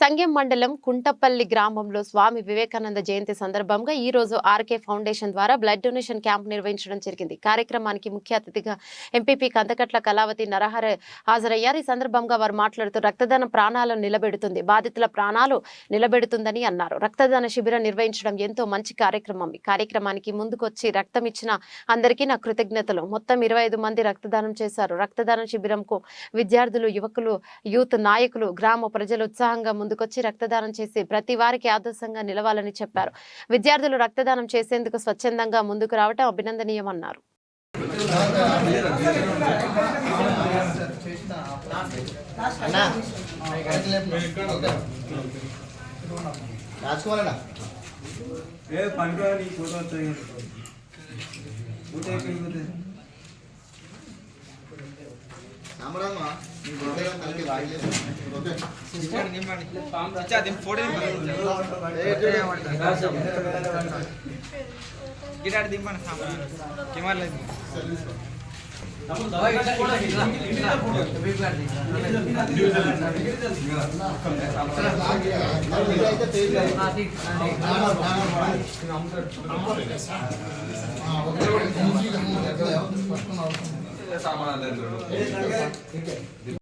సంగెం మండలం కుంటపల్లి గ్రామంలో స్వామి వివేకానంద జయంతి సందర్భంగా ఈ రోజు ఆర్కే ఫౌండేషన్ ద్వారా బ్లడ్ డొనేషన్ క్యాంప్ నిర్వహించడం జరిగింది. కార్యక్రమానికి ముఖ్య అతిథిగా ఎంపీపీ కందకట్ల కళావతి నరహర హాజరయ్యారు. ఈ సందర్భంగా వారు మాట్లాడుతూ రక్తదానం ప్రాణాలను నిలబెడుతుంది. బాధితుల ప్రాణాలు నిలబెడుతుందని అన్నారు. రక్తదాన శిబిరం నిర్వహించడం ఎంతో మంచి కార్యక్రమం. ఈ కార్యక్రమానికి ముందుకొచ్చి రక్తం ఇచ్చిన అందరికీ నా కృతజ్ఞతలు. మొత్తం ఇరవై ఐదు మంది రక్తదానం చేశారు. రక్తదాన శిబిరంకు విద్యార్థులు యువకులు యూత్ నాయకులు గ్రామ ప్రజలు ఉత్సాహంగా ముందుకొచ్చి రక్తదానం చేసి ప్రతి వారికి ఆదర్శంగా నిలవాలని చెప్పారు. విద్యార్థులు రక్తదానం చేసేందుకు స్వచ్ఛందంగా ముందుకు రావడం అభినందనీయమన్నారు. రాజకుమార్ అన్న దింపండి కెమెరా లేదు అయితే